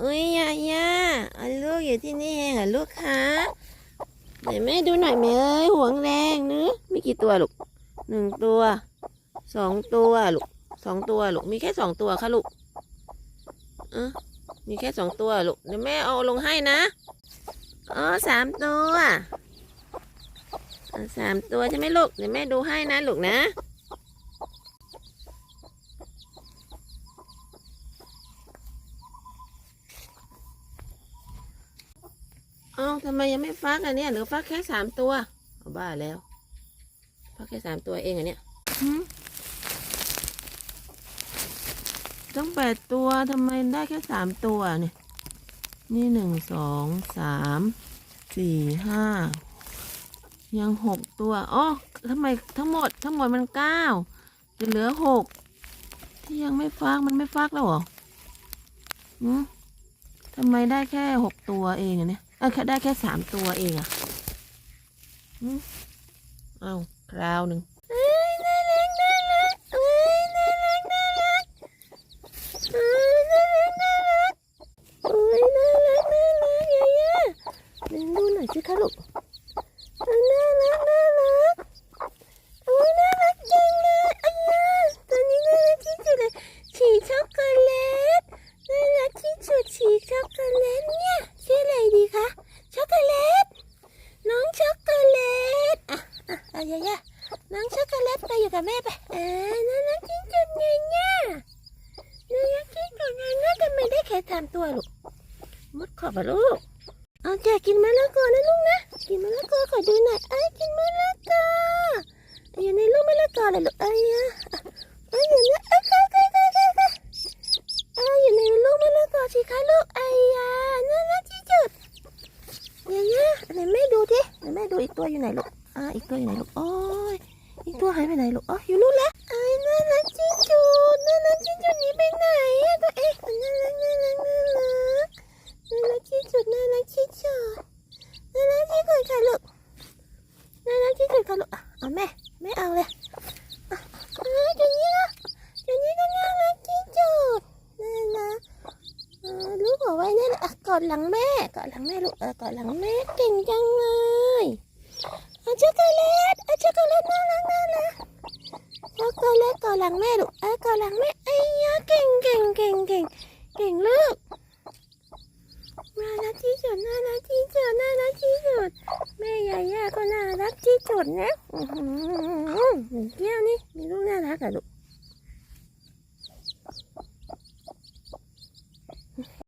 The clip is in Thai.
อุ้ยยายาอะลูกอยู่ที่นี่เองเหรอลูกคะไหนแม่ดูหน่อยแม่เอ้ยห่วงแรงเนื้อมีกี่ตัวลูกหนึ่งตัวสองตัวลูกสองตัวลูกมีแค่สองตัวค่ะลูกอะมีแค่สองตัวลูกเดี๋ยวแม่เอาลงให้นะอ๋อสามตัวอะสามตัวใช่ไหมลูกเดี๋ยวแม่ดูให้นะลูกนะ เอ้าทำไมยังไม่ฟักอันเนี้ยหรือฟักแค่สามตัวเอาบ้าแล้ว ฟักแค่สามตัวเองอันเนี้ยหืมต้องแปดตัวทำไมได้แค่สามตัวเนี่ย นี่หนึ่งสองสามสี่ห้ายังหกตัวอ๋อทำไมทั้งหมดทั้งหมดมันเก้าจะเหลือหกที่ยังไม่ฟักมันไม่ฟักแล้วเหรอหืมทำไมได้แค่หกตัวเองอะเนี่ย เออแค่ได้แค่สามตัวเองอะเอาคราวหนึ่งเอ้ยน่ารักน่ารักเอ้ยน่ารักน่ารักเอ้ยน่ารักน่ารักเอ้ยน่ารักน่ารักยายาเดินดูหน่อยสิคะลูกน่ารักน่ารักโอ้ยน่ารักจังเลยอายาตัวนี้น่ารักที่สุดเลยฉีกช็อกโกแลต น่ารักที่สุดฉีกช็อกโกแลตเนี่ยชื่ออะไรดีคะช็อกโกแลต น้องช็อกโกแลตอะอะอะ ยายาน้องช็อกโกแลตไปอยู่กับแม่ไปเออน่ารักที่สุดเลยเนี่ยน่ารักที่สุดเลยเนี่ยทำไมได้แค่สามตัวลูกมดขอบลูกเอาจ้ะกินมะละกอนะลูกนะกินมะละกอขอดูหน่อยเอ้กินมะละกออยู่ในลูกมะละกอเลยลูกเอ้ยอะเอ้ยอยู่ในเอ้ยค่ะค่ะค่ะค่ะค่ะเอ้อยู่ในลูกมะละกอสิคะลูกไอ้ยาน่ารักที่สุดเดี๋ยวนะไหนแม่ดูดิไหนแม่ดูอีกตัวอยู่ไหนลูก อ่าอีกตัวอยู่ไหนลูกโอ้ยอีกตัวหายไปไหนลูกอ๋ออยู่นู่นแล้วไอ้น่ารักที่สุดน่ารักที่สุดนี่ไปไหนอะตัวเองน่ารักน่ารักน่ารักน่ารักที่สุดน่ารักที่สุดน่ารักที่สุดค่ะลูกน่ารักที่สุดค่ะลูกอะเอาแม่แม่เอาเลยอะอ่าตัวนี้นะตัวนี้ก็น่ารักที่สุดน่ารักเออลูกเอาไว้นั่นแหละอะกอดหลังแม่กอดหลังแม่ลูกเออกอดหลังแม่เก่งจังเลย เอาช็อกโกแลตเอาช็อกโกแลตน่ารักน่ารักช็อกโกแลตกอหลังแม่ลูกเออกอหลังแม่ไอ้ยะเก่งเก่งเก่งเก่งเก่งลูกน่ารักที่สุดน่ารักที่สุดน่ารักที่สุดแม่ยาย่าก็น่ารักที่สุดนะอือหือแก้วนี่มีลูกน่ารักอะลูก